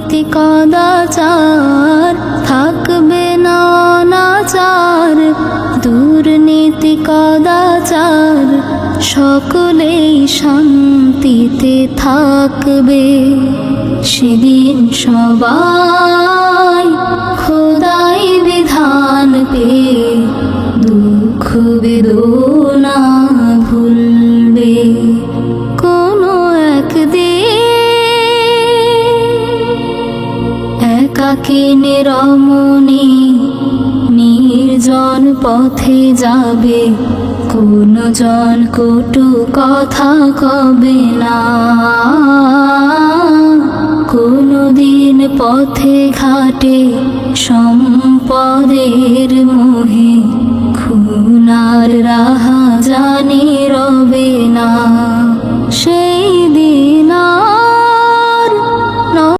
দুর্নীতি কদাচার থাকবে নাচার দুর্নীতি কদাচার সকলেই শান্তিতে থাকবে। সেদিন সবাই খোদাই বিধান পে দুঃখ বেদনা একাকী নিরমণি, নির্জন পথে যাবে। কোন জন কটু কথা কবে না? কোনো দিন পথে ঘাটে সম্পদের মোহে, খুনার রাহা জানি